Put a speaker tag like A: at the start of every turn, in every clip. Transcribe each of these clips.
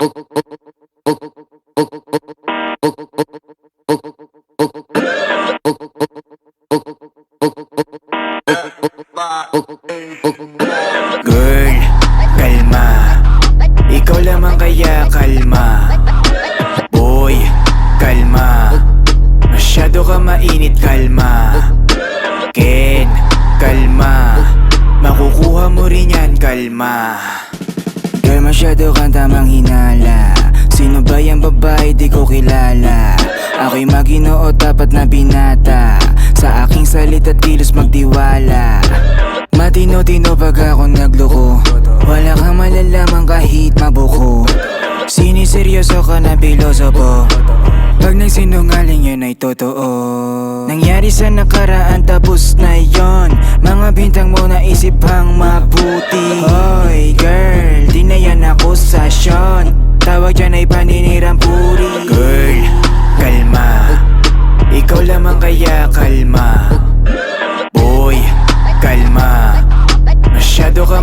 A: Girl, kalma. Ikaw lamang kaya kalma. Boy, kalma. Masyado ka mainit, kalma. Ken, kalma. Makukuha mo rin yan, kalma masyado kang tamang hinala. Sino ba yung babae? Di ko kilala. Ako'y maginoo dapat na binata. Sa aking salita kilos magtiwala. Matino-tino pag ako nagloko. Wala kang malalaman kahit mabuko. Siniseryoso ka na pilosopo Pag nagsinungaling yun ay totoo. Nangyari sa nakaraan tapos na yon Mga bintang mo naisip pang mabuti. Hoy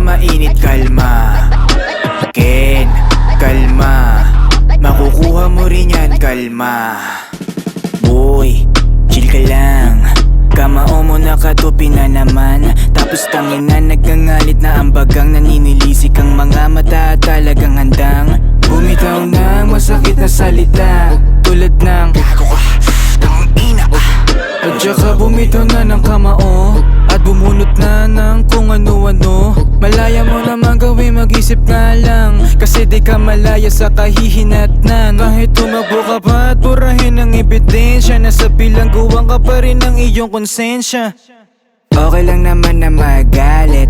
A: mainit, kalma. Ken, kalma. Makukuha mo rin yan, kalma. Boy, chill ka lang. Kamao mo nakatupi na naman. Tapos tangin na nagkangalit na ang gawin mag-isip nga lang Kasi di ka malaya sa kahihinatnan. Kahit tumakbo ka pa at burahin ang ebidensya Nasa bilangguan ka pa rin ng iyong konsensya. Okay lang naman na magalit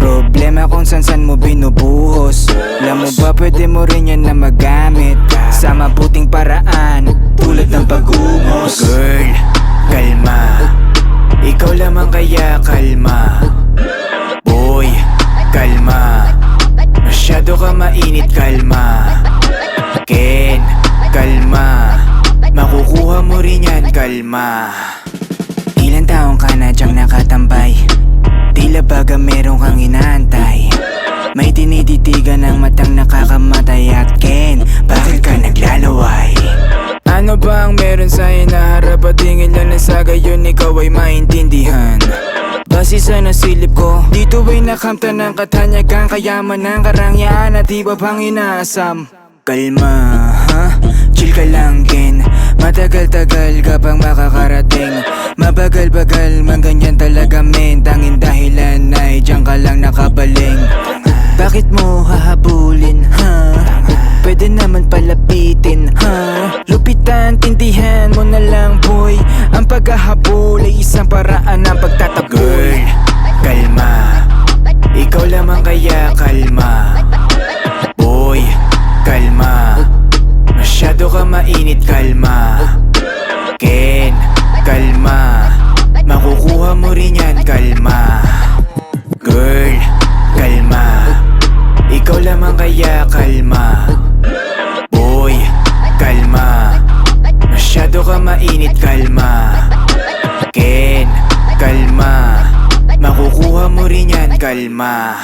A: Problema kung san san mo binubuhos. Alam mo ba pwede mo rin yan na magamit Sa mabuting paraan May tinititigan ng matang nakakamatay At Ken, bakit ka naglalaway? Ano ba ang meron sa hinaharap at tingin lang na sa gayon ikaw ay maintindihan? Base sa nasilip ko Dito ay nakamta ng katanyagang kayaman ng karangyaan at iba pang inaasam Kalma, ha? Chill ka lang, Ken Matagal-tagal ka pang makakarating Mabagal-bagal man ganyan talaga men naman palapitin, ha? Lupitan, tindihan mo na lang, boy. Ang paghahabol ay isang paraan ng pagtataboy. Girl, kalma. Ikaw lamang kaya kalma. Boy, kalma. Masyado ka mainit, kalma. Ken, kalma kalma